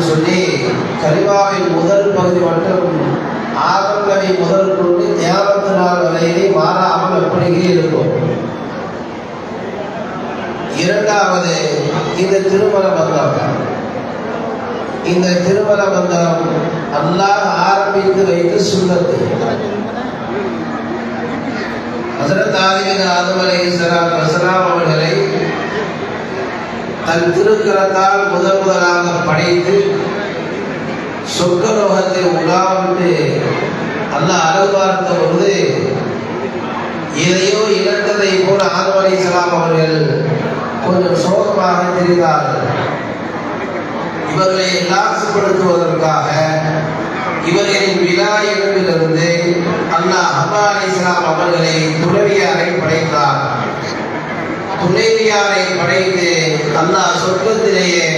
சொல்லி கலிமாவின் முதல் பகுதி மற்றும் ஆதம் முதல் கொண்டு தேவத்து நாள் வரையிலே மாறாமல் அப்படியே இருக்கும். இரண்டாவது இந்த திருமண பந்தம் இந்த திருமண பந்தம் அல்லாஹ் ஆரம்பித்து வைத்து சுண்ணத்து. அதனால் ஆதிபின் ஆதம் அலைஹிஸ்ஸலாம் வஸலாம் அவர்களை தன் திருக்கரத்தால் முதல் முதலாக படைத்து சொர்க்கலோகத்தை உலாவிட்டு அல்ல அழகு பார்த்த பொழுது எதையோ இழந்ததை போல ஆதம் அலைஹிஸ்ஸலாம் அவர்கள் கொஞ்சம் சோகமாக தெரிந்தார்கள். இவர்களை லாசுப்படுத்துவதற்காக இவர்களின் விழா இடத்திலிருந்து அல்லாஹ் ஹபா அலிஸ்லாம் அவர்களை துறவியாரை படைத்தார். துணைவியாரை படைத்து அல்லாஹ் சொர்க்கத்திலேயே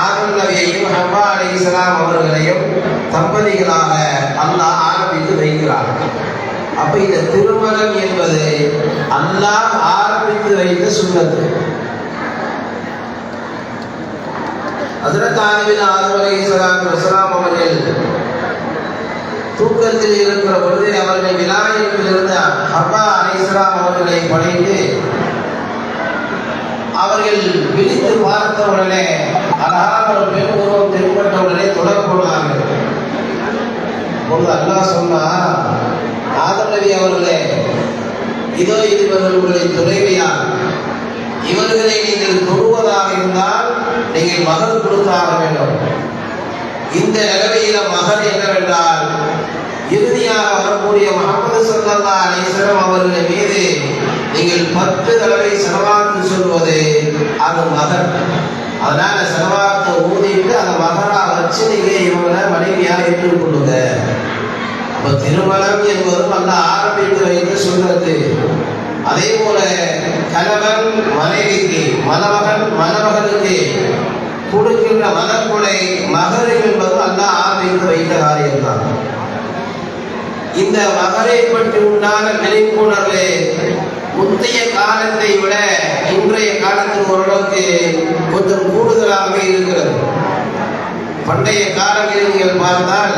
ஆதம் நபியையும் ஹபா அலிஸ்லாம் அவர்களையும் தம்பதிகளாக அல்லாஹ் ஆரம்பித்து வைக்கிறார். அப்ப இந்த திருமணம் என்பது அல்லாஹ் ஆரம்பித்து வைத்த சுண்ணத்து. ஹசரத் ஆதம் அலி இஸ்லாம் இஸ்லாம் அவர்கள் தூக்கத்தில் இருக்கிற பொழுது அவர்கள் விநாயகத்தில் இருந்த ஹபா இஸ்லாம் அவர்களை படைத்து அவர்கள் விழித்து பார்த்தவுடனே அழகான ஒரு பெண் உருவம் தென்பட்டவுடனே போனார்கள் பொழுது அல்லாஹ் சொன்னா ஆதம் நபி அவர்களே இதோ இது இவர்களுடைய துணைவியார். இவர்களை நீங்கள் தொழுவதாக இருந்தால் நீங்கள் மகன் கொடுத்தாக வேண்டும். இந்த நிலைமையில மகன் என்னவென்றால் இறுதியாக வரக்கூடிய முகமது சல்லா அலிஸ்லம் அவர்கள் மீது பத்து தடவை செலவாக்கு சொல்வது அது மகர். அதனால செலவாக்க ஊதிட்டு அந்த மகரா வச்சு நீங்க இவங்களை மனைவியா ஏற்றுக்கொள்ளுங்க அப்ப திருமணம் என்பதும் அந்த ஆரம்பித்து வைத்து சொல்றது. அதே போல கணவன் மனைவிக்கு மணமகன் மணமகனுக்கு கொடுக்கின்ற மனக்குலை மகரை என்பது அல்ல ஆரம்பித்து வைத்த காரியம்தான். இந்த மகரை பற்றி உண்டான விழிப்புணர்வு முந்தைய காலத்தை விட இன்றைய காலத்தின் ஓரளவுக்கு கொஞ்சம் கூடுதலாக இருக்கிறது. பண்டைய காலங்களில் நீங்கள் பார்த்தால்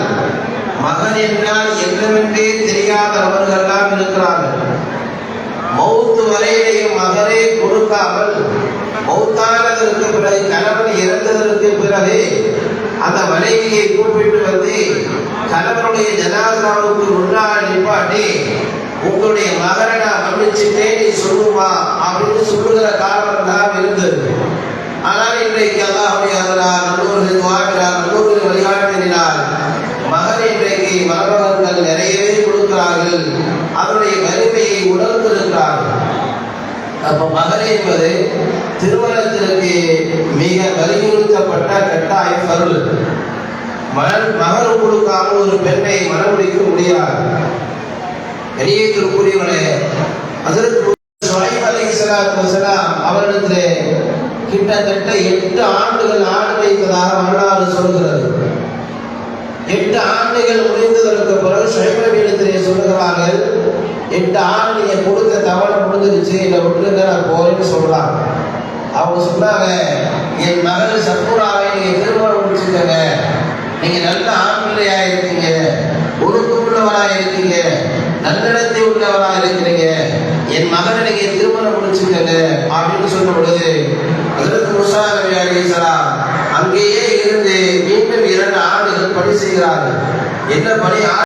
மகன் என்றால் என்னவென்றே தெரியாதவர்கள்லாம் இருக்கிறார்கள். மௌத்து வரையிலேயே மகனே கொடுக்காமல் மௌத்தானதற்கு பிறகு கணவன் இறந்ததற்கு பிறகு அந்த மனைவியை கூப்பிட்டு வந்து கணவனுடைய ஜனாதாவுக்கு முன்னால் நிப்பாட்டி உங்களுடைய மகனை நான் மன்னிச்சுட்டேன் நீ சொல்லுமா? அப்படின்னு சொல்லுகிற காரணம் தான் இருந்தது. ஆனால் இன்றைக்கு அல்லாஹுடைய நல்லூர்கள் வாழ்கிறார் நல்லூர்கள் வழிகாட்டினார் மகன் இன்றைக்கு மருமகன்கள் நிறையவே கொடுக்கிறார்கள். அதனுடைய வலிமையை உணர்ந்திருக்கிறார்கள். அப்ப மகன் என்பது திருமணத்திற்கு மிக வலியுறுத்தப்பட்ட கட்டாய பொருள் மகன் மகன் கொடுக்காமல் ஒரு பெண்ணை மனமுடிக்க முடியாது. கணியத்திற்குரியவனே அதற்கு அவரிடத்திலே கிட்டத்தட்ட எட்டு ஆண்டுகள் ஆண்டு வைத்ததாக வரலாறு சொல்கிறது. எட்டு ஆண்டுகள் முடிந்ததற்கு பிறகு சைவபீடத்திலே சொல்லுகிறார்கள் எட்டு ஆண்டு நீங்க கொடுத்த தவணை முடிஞ்சிருச்சு இதை விட்டுருங்க நான் போறேன்னு சொல்றாங்க. அவங்க சொன்னாங்க என் மகள் சத்புராவை நீங்க திருமணம் முடிச்சுக்கங்க. நீங்க நல்ல ஆண்பிள்ளையா இருக்கீங்க ஒழுக்கமுள்ளவரா இருக்கீங்க. நல்லிடத்தை உள்ளவராக இருக்கிறீங்க. என் மகனை நீங்க திருமணம் முடிச்சுக்கங்க. அப்படின்னு சொன்ன பொழுது அதற்கு முசா நபி அங்கேயே இருந்து மீண்டும் இரண்டு ஆண்டுகள் பணி செய்கிறார்கள். என்ன பணி?